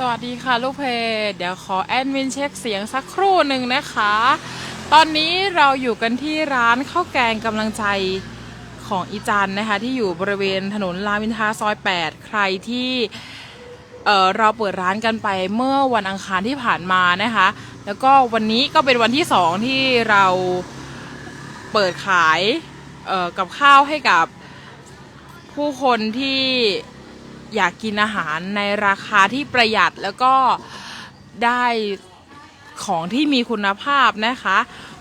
สวัสดีค่ะลูกเพจเดี๋ยวขอแอดมินเช็คเสียงสักครู่หนึ่งนะคะ ตอนนี้เราอยู่กันที่ร้านข้าวแกงกำลังใจของอีจันนะคะ ที่อยู่บริเวณถนนรามอินทราซอย 8 ใครที่เเราเปิดร้านกันไปเมื่อวันอังคารที่ผ่านมานะคะ แล้วก็วันนี้ก็เป็นวันที่สองที่เราเปิดขายกับข้าวให้กับผู้คนที่ อยากกินอาหารในราคาที่ประหยัดแล้วก็ได้ของที่มีคุณภาพนะคะ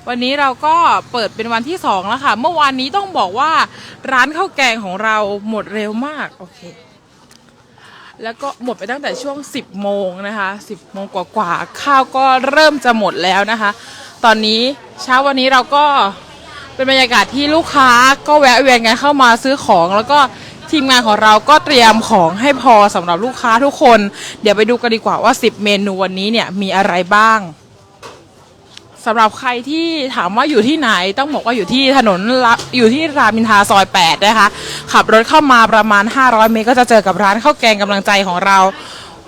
วันนี้เราก็เปิดเป็นวันที่สองแล้วค่ะ เมื่อวานนี้ต้องบอกว่าร้านข้าวแกงของเราหมดเร็วมากโอเคแล้วก็หมดไปตั้งแต่ช่วง 10 โมงนะคะ 10 โมงกว่าๆข้าวก็เริ่มจะหมดแล้วนะคะ ตอนนี้เช้าวันนี้เราก็เป็นบรรยากาศที่ลูกค้าก็แวะเวียนกันเข้ามาซื้อของ แล้วก็ ทีมงานของเราก็เตรียมของให้พอสำหรับลูกค้าทุกคน เดี๋ยวไปดูกันดีกว่าว่า 10 เมนูวันนี้เนี่ยมีอะไรบ้างสำหรับใครที่ถามว่าอยู่ที่ไหนต้องบอกว่าอยู่ที่ถนนละอยู่ที่รามอินทราซอย 8 นะคะ ขับรถเข้ามาประมาณ 500 เมตรก็จะเจอกับร้านข้าวแกงกำลังใจของเรา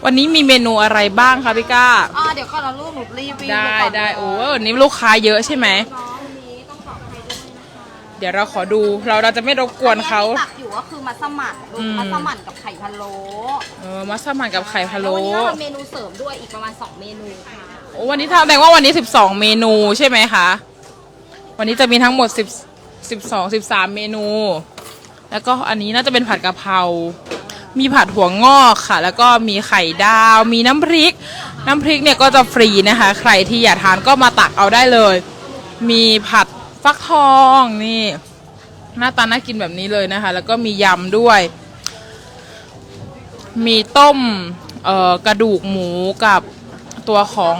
วันนี้มีเมนูอะไรบ้างคะพี่ก้า อ่าเดี๋ยวก่อนนะลูกหนูรีวิวได้ก่อนได้เลยโอ้วันนี้ลูกค้าเยอะใช่ไหมน้อ ดี๋ยวเราขอดู เราเราจะไม่รบกวนเขา อันนี้ตักอยู่ก็คือมัสมั่นลูอืกมมัสมั่นกับไข่พะโล้เออมัสมั่นกับไข่พะแล้วโล้วันนี้เราทำเมนูเสริมด้วยอีกประมาณ 2 เมนูค่ะโอ้วันนี้แสดงว่าวันนี้ 12 เมนูใช่ไหมคะ วันนี้จะมีทั้งหมด10 12 13 เมนู แล้วก็อันนี้น่าจะเป็นผัดกะเพรา มีผัดหัวงอกค่ะ แล้วก็มีไข่ดาว มีน้ำพริก น้ำพริกเนี่ยก็จะฟรีนะคะ ใครที่อยากทานก็มาตักเอาได้เลย มีผัด ฟักทองนี่ หน้าตาน่ากินแบบนี้เลยนะคะ แล้วก็มียำด้วย มีต้มกระดูกหมูกับตัวของ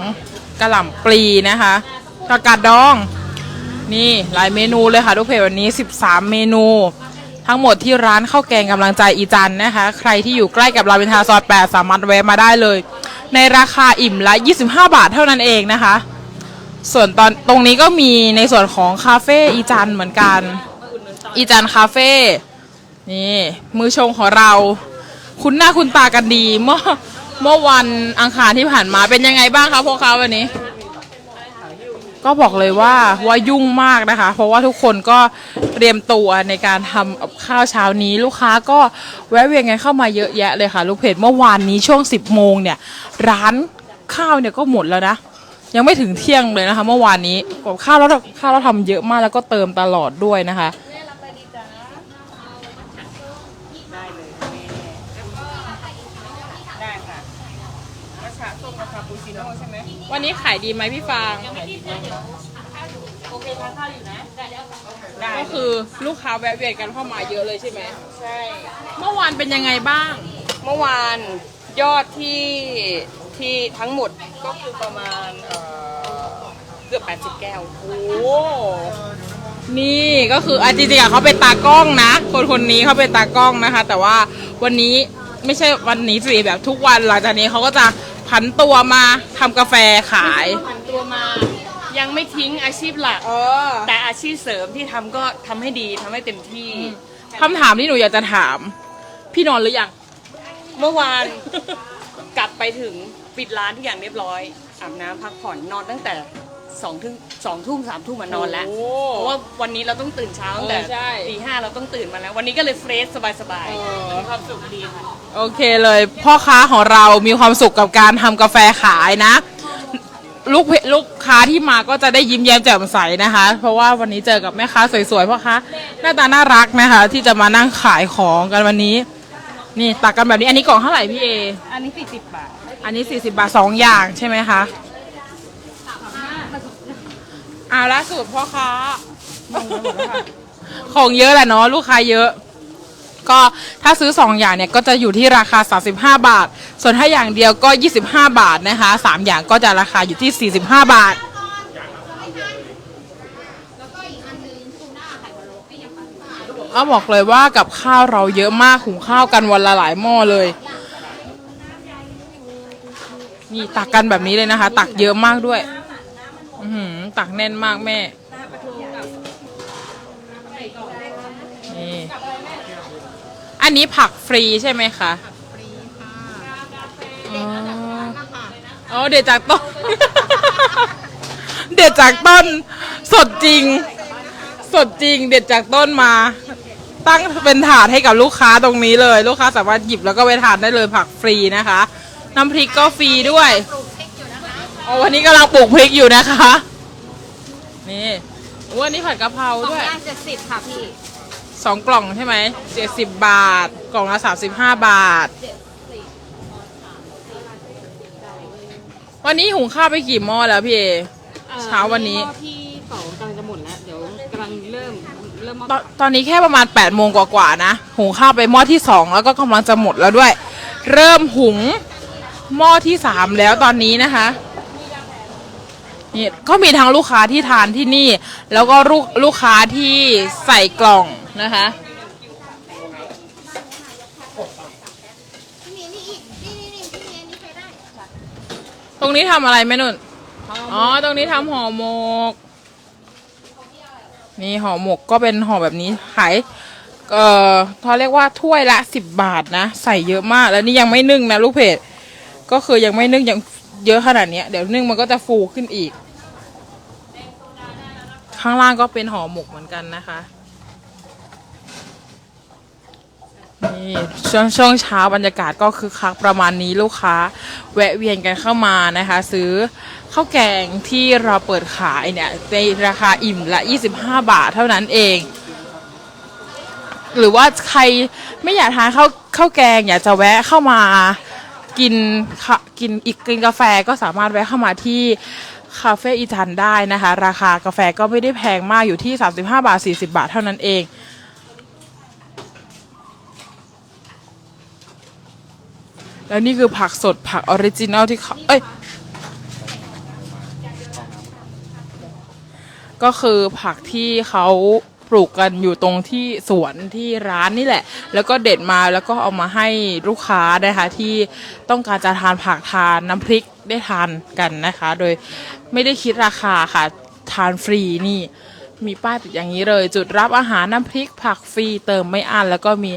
กระหล่ำปลีนะคะประกาศดอง นี่หลายเมนูเลยค่ะทุกเพจวันนี้ 13 เมนู ทั้งหมดที่ร้านข้าวแกงกำลังใจอีจันนะคะ ใครที่อยู่ใกล้กับรามอินทราซอย8สามารถแวะมาได้เลย ในราคาอิ่มละ 25 บาทเท่านั้นเองนะคะ ส่วนตอนตรงนี้ก็มีในส่วนของคาเฟ่อีจันเหมือนกัน อีจันคาเฟ่นี่มือชงของเรา คุ้นหน้าคุ้นตากันดี เมื่อเมื่อวันอังคารที่ผ่านมาเป็นยังไงบ้างคะพวกเขาวันนี้ ก็บอกเลยว่าว่ายุ่งมากนะคะ เพราะว่าทุกคนก็เตรียมตัวในการทำข้าวเช้านี้ ลูกค้าก็แวะเวียนกันเข้ามาเยอะแยะเลยค่ะ ลูกเพจเมื่อวานนี้ช่วง 10โมงเนี่ย ร้านข้าวเนี่ยก็หมดแล้วนะ ยังไม่ถึงเที่ยงเลยนะคะ เมื่อวานนี้กับข้าวเราข้าวเราทำเยอะมากแล้วก็เติมตลอดด้วยนะคะ ได้ค่ะมัชชาส้มกับคาปูชิโน่ใช่ไหมวันนี้ขายดีไหมพี่ฟางโอเคทานข้าวอยู่นะได้ก็คือลูกค้าแวะเวียนกันเข้ามาเยอะเลยใช่ไหม ใช่ เมื่อวานเป็นยังไงบ้าง เมื่อวานยอดที่ ที่ทั้งหมดก็คือประมาณเอ่อเกือบ 80 แก้ว โอ้ นี่ก็คืออะจริงๆอะเขาเป็นตากล้องนะ คนคนนี้เขาเป็นตากล้องนะคะ แต่ว่าวันนี้ไม่ใช่วันนี้สิแบบทุกวันหลังจากนี้เขาก็จะผันตัวมาทำกาแฟขาย ผ่านตัวมา ยังไม่ทิ้งอาชีพหลัก เออ แต่อาชีพเสริมที่ทำก็ทำให้ดีทำให้เต็มที่ คำถามที่หนูอยากจะถาม พี่นอนหรือยัง เมื่อวาน กลับไปถึงปิดร้านทุกอย่างเรียบร้อยอาบน้ำพักผ่อนนอนตั้งแต่สองทุ่มสองทุ่มสามทุ่มมานอนแล้ว โอ้เพราะว่าวันนี้เราต้องตื่นเช้าตั้งแต่เออใช่ ตีห้าเราต้องตื่นมาแล้ว วันนี้ก็เลยเฟรชสบายๆมีความสุขดีค่ะ โอเคเลย พ่อค้าของเรามีความสุขกับการทำกาแฟขายนะ ลูกเพลูกค้าที่มาก็จะได้ยิ้มแย้มแจ่มใสนะคะ เพราะว่าวันนี้เจอกับแม่ค้าสวยๆพ่อค้าหน้าตาน่ารักนะคะ ที่จะมานั่งขายของกันวันนี้ นี่ตักกันแบบนี้ อันนี้กล่องเท่าไหร่พี่เอ อันนี้สี่สิบบาทอันนี้ 40 บาทสองอย่างใช่ไหมคะเอาละสูตรพ่อค้า ของเยอะแหละเนาะลูกค้าเยอะ ก็ถ้าซื้อ 2 อย่างเนี่ยก็จะอยู่ที่ราคา 35 บาท ส่วนถ้าอย่างเดียวก็ 25 บาทนะคะ 3 อย่างก็จะราคาอยู่ที่ 45 บาท ก็บอกเลยว่ากับข้าวเราเยอะมากหุงข้าวกันวันละหลายหม้อเลย นี่ตักกันแบบนี้เลยนะคะ ตักเยอะมากด้วย อือหือตักแน่นมากแม่ นี่ อันนี้ผักฟรีใช่ไหมคะ ฟรีค่ะอ๋อเด็ดจากต้น เด็ดจากต้น สดจริง สดจริงเด็ดจากต้นมา ตั้งเป็นถาดให้กับลูกค้าตรงนี้เลย ลูกค้าสามารถหยิบแล้วก็ไปทานได้เลยผักฟรีนะคะ น้ำพริกก็ฟรีด้วยอ๋อวันนี้กำลังปลูกพริกอยู่นะคะ นี่วันนี้ผัดกะเพราสองด้วย อย่างเจ็ดสิบค่ะพี่สองกล่องใช่ไหมเจ็ดสิบบาท กล่องละสามสิบห้าบาท วันนี้หุงข้าวไปกี่หม้อแล้วพี่เอ เช้าวันนี้ หม้อที่ สองกำลังจะหมดแล้วเดี๋ยวกำลังเริ่มเริ่มหม้อตอนตอนนี้แค่ประมาณ8ปดโมงกว่าๆนะ หุงข้าวไปหม้อที่ 2 แล้วก็กำลังจะหมดแล้วด้วย เริ่มหุงหม้อที่ 3 แล้วตอนนี้นะคะนี่ก็มีทั้งลูกค้าที่ทานที่นี่ แล้วก็ลูกลูกค้าที่ใส่กล่องนะคะตรงนี้ทำอะไรแม่นุ่น อ๋อ ตรงนี้ทำห่อหมก นี่ห่อหมกก็เป็นห่อแบบนี้ขายเอ่อเขาเรียกว่าถ้วยละสิบบาทนะ ใส่เยอะมากแล้วนี่ยังไม่นึ่งนะลูกเพจก็คือยังไม่นึ่งยังเยอะขนาดนี้เดี๋ยวนึ่งมันก็จะฟูขึ้นอีก ข้างล่างก็เป็นห่อหมกเหมือนกันนะคะนี่ช่วงช่วงเช้าบรรยากาศก็คือคักประมาณนี้ลูกค้า แวะเวียนกันเข้ามานะคะ ซื้อ ข้าวแกงที่เราเปิดขายเนี่ยในราคาอิ่มละ 25 บาทเท่านั้นเอง หรือว่าใครไม่อยากทานข้าวข้าวแกงอยากจะแวะเข้ามากินค่ะกินอีกกินกาแฟก็สามารถแวะเข้ามาที่คาเฟ่อีจันได้นะคะ ราคากาแฟก็ไม่ได้แพงมากอยู่ที่ 35 บาท 40 บาทเท่านั้นเองแล้วนี่คือผักสดผักออริจินัลที่เขาเอ้ย ก็คือผักที่เขาปลูกกันอยู่ตรงที่สวนที่ร้านนี่แหละ แล้วก็เด็ดมาแล้วก็เอามาให้ลูกค้านะคะที่ต้องการจะทานผักทานน้ำพริกได้ทานกันนะคะ โดยไม่ได้คิดราคาค่ะทานฟรีนี่ มีป้ายติดอย่างนี้เลย จุดรับอาหารน้ำพริกผักฟรีเติมไม่อั้นแล้วก็มี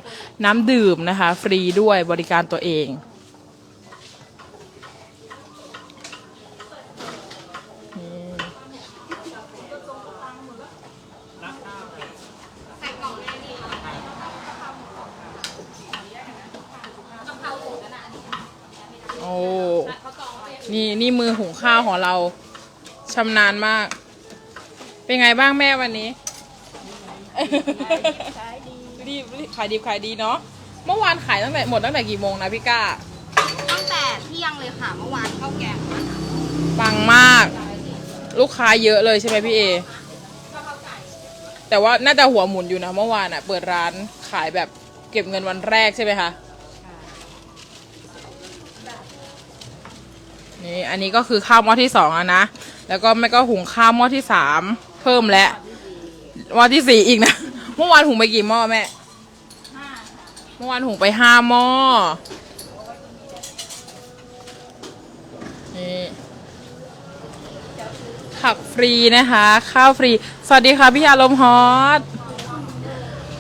น้ำดื่มนะคะ ฟรีด้วยบริการตัวเอง โอ้ นี่นี่มือหุงข้าวของเราชำนาญมาก เป็นไงบ้างแม่วันนี้ ขายดีรีบขายดีขายดีเนาะเมื่อวานขายตั้งแต่หมดตั้งแต่กี่โมงนะพี่ก้าตั้งแต่เที่ยงเลยค่ะเมื่อวานข้าวแกงมาปังมาก ลูกค้าเยอะเลยใช่ไหมพี่เอ แต่ว่าน่าจะหัวหมุนอยู่นะเมื่อวานอะเปิดร้านขายแบบเก็บเงินวันแรกใช่ไหมคะ นี่อันนี้ก็คือข้าวหม้อที่สองแล้วนะ แล้วก็แม่ก็หุงข้าวหม้อที่สามเพิ่มแล้วหม้อที่สี่อีกนะ เมื่อวานหุงไปกี่หม้อแม่เมื่อวานหุงไปห้าหม้อนี่ผักฟรีนะคะ ข้าวฟรี สวัสดีค่ะพี่อารมณ์ฮอต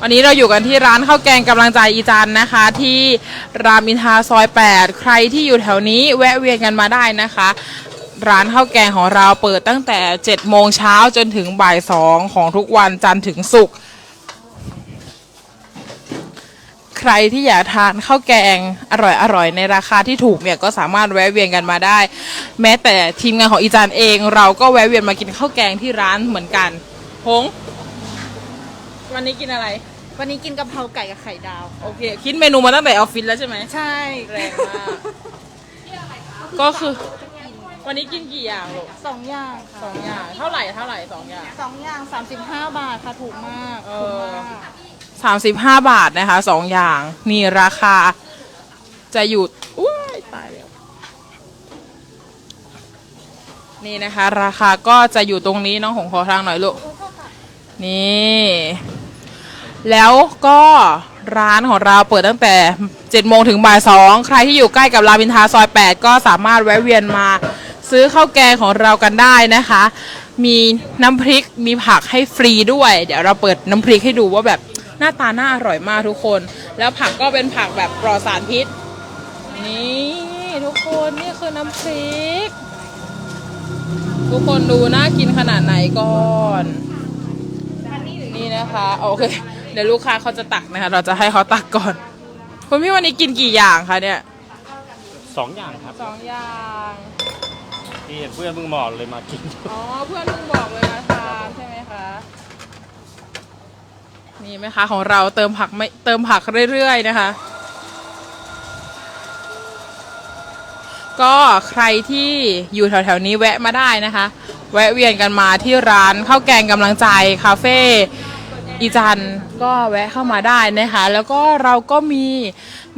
วันนี้เราอยู่กันที่ร้านข้าวแกงกำลังใจอีจันนะคะ ที่รามอินทราซอย 8 ใครที่อยู่แถวนี้แวะเวียนกันมาได้นะคะ ร้านข้าวแกงของเราเปิดตั้งแต่ 7 โมงเช้าจนถึงบ่าย 2 ของทุกวันจันทร์ถึงศุกร์ใครที่อยากทานข้าวแกงอร่อยๆในราคาที่ถูกเนี่ยก็สามารถแวะเวียนกันมาได้ แม้แต่ทีมงานของอีจันเอง เราก็แวะเวียนมากินข้าวแกงที่ร้านเหมือนกันพงวันนี้กินอะไร วันนี้กินกะเพราไก่กับไข่ดาว โอเค คิดเมนูมาตั้งแต่ออฟฟิศแล้วใช่ไหมใช่แรงมาก ก็คือ วันนี้กินกี่อย่างลูกสองอย่างสองอย่าง เท่าไหร่เท่าไหร่สองอย่าง สองอย่างสามสิบห้าบาทค่ะถูกมากเอถูกอ มากสามสิบห้าบาทนะคะสองอย่างนี่ราคา จะอยู่อุ้ยตายแล้วนี่นะคะ ราคาก็จะอยู่ตรงนี้น้องหงขอทางหน่อยลูกนี่ แล้วก็ร้านของเราเปิดตั้งแต่7โมงถึงบ่าย2ใครที่อยู่ใกล้กับรามอินทราซอย 8 ก็สามารถแวะเวียนมา ซื้อข้าวแกงของเรากันได้นะคะ มีน้ำพริกมีผักให้ฟรีด้วย เดี๋ยวเราเปิดน้ำพริกให้ดูว่าแบบหน้าตาน่าอร่อยมากทุกคน แล้วผักก็เป็นผักแบบปลอดสารพิษ นี่ทุกคนนี่คือน้ำพริก ทุกคนดูน่ากินขนาดไหนก่อน นี่นะคะ โอเค ดี๋ยวลูกค้าเขาจะตักนะคะ เราจะให้เขาตักก่อน คุณพี่วันนี้กินกี่อย่างคะเนี่ยสองอย่างครับสองอย่างที่เห็นเพื่อนมึงบอกเลยมากิน อ๋อเพื่อนลุงบอกเลยมาทานใช่ไหมคะนี่ไหมคะของเราเติมผักไม่เติมผักเรื่อยๆนะคะ ก็ใครที่อยู่แถวๆนี้แวะมาได้นะคะ แวะเวียนกันมาที่ร้านข้าวแกงกำลังใจคาเฟ่ อีจันก็แวะเข้ามาได้นะคะ แล้วก็เราก็มี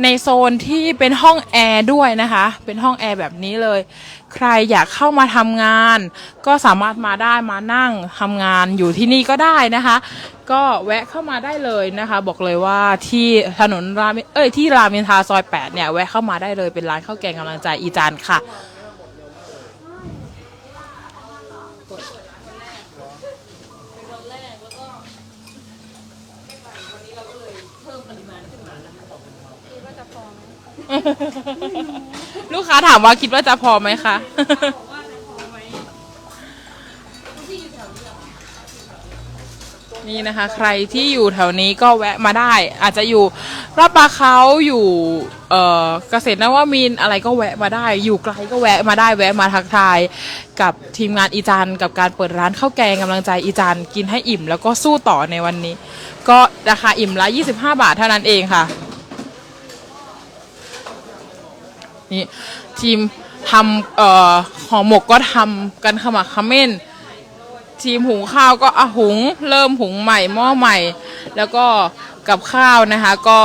ในโซนที่เป็นห้องแอร์ด้วยนะคะ เป็นห้องแอร์แบบนี้เลย ใครอยากเข้ามาทำงาน ก็สามารถมาได้มานั่งทำงานอยู่ที่นี่ก็ได้นะคะ ก็แวะเข้ามาได้เลยนะคะ บอกเลยว่าที่ถนนรามเอ้ยที่รามอินทราซอย8เนี่ยแวะเข้ามาได้เลยเป็นร้านข้าวแกงกำลังใจอีจันค่ะ ลูกค้าถามว่าคิดว่าจะพอไหมคะนี่นะคะใครที่อยู่แถวนี้ก็แวะมาได้ อาจจะอยู่ลาดปลาเขาอยู่เอ่อเกษตรนวมินทร์อะไรก็แวะมาได้ อยู่ไกลก็แวะมาได้แวะมาทักทาย กับทีมงานอีจันกับการเปิดร้านข้าวแกงกำลังใจอีจันกินให้อิ่ม แล้วก็สู้ต่อในวันนี้ ก็ราคาอิ่มละ 25 บาทเท่านั้นเองค่ะ นี่ทีมทำเอ่อห่อหมกก็ทำกันขมักเขม้น ทีมหุงข้าวก็อะหุงเริ่มหุงใหม่หม้อใหม่ แล้วก็กับข้าวนะคะก็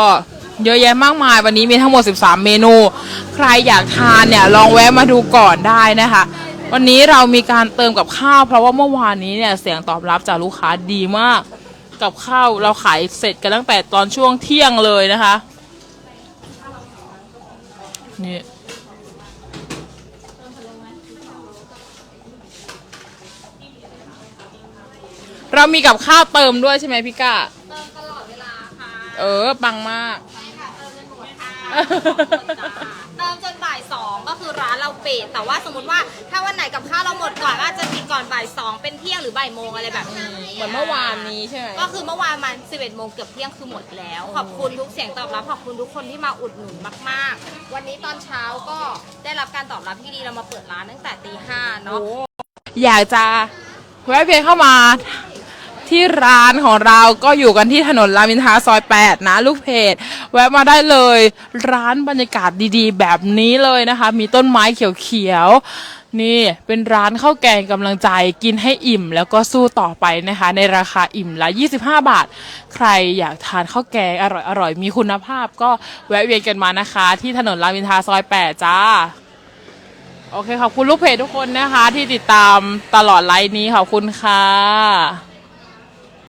เยอะแยะมากมายวันนี้มีทั้งหมด 13 เมนู ใครอยากทานเนี่ยลองแวะมาดูก่อนได้นะคะ วันนี้เรามีการเติมกับข้าว เพราะว่าเมื่อวานนี้เนี่ยเสียงตอบรับจากลูกค้าดีมาก กับข้าวเราขายเสร็จกันตั้งแต่ตอนช่วงเที่ยงเลยนะคะนี่ เรามีกับข้าวเติมด้วยใช่ไหมพี่ก้า เติมตลอดเวลาค่ะเออ ปังมาก ใช่ค่ะเติมจนหมดค่ะเติมจนบ่ายสองก็คือร้านเราปิดแต่ว่าสมมติว่าถ้าวันไหนกับข้าวเราหมดก่อนก็อาจจะปิดก่อนบ่ายสองเป็นเที่ยงหรือบ่ายโมงอะไรแบบนี้เหมือนเมื่อวานนี้ใช่ไหม ก็คือเมื่อวานมัน 11 โมงเกือบเที่ยงคือหมดแล้ว ขอบคุณทุกเสียงตอบรับ ขอบคุณทุกคนที่มาอุดหนุนมาก ๆ วันนี้ตอนเช้าก็ได้รับการตอบรับที่ดีเรามาเปิดร้านตั้งแต่ตีห้าเนาะ อยากจะแวะเวียนเข้ามา ที่ร้านของเราก็อยู่กันที่ถนนรามอินทราซอย 8 นะ ลูกเพจแวะมาได้เลยร้านบรรยากาศดีๆ แบบนี้เลยนะคะ มีต้นไม้เขียวๆ นี่เป็นร้านข้าวแกงกำลังใจกินให้อิ่มแล้วก็สู้ต่อไปนะคะ ในราคาอิ่มละ 25 บาท ใครอยากทานข้าวแกงอร่อยๆ มีคุณภาพก็แวะเวียนกันมานะคะ ที่ถนนรามอินทราซอย 8 จ้าโอเคขอบคุณลูกเพจทุกคนนะคะ ที่ติดตามตลอดไลฟ์นี้ขอบคุณค่ะ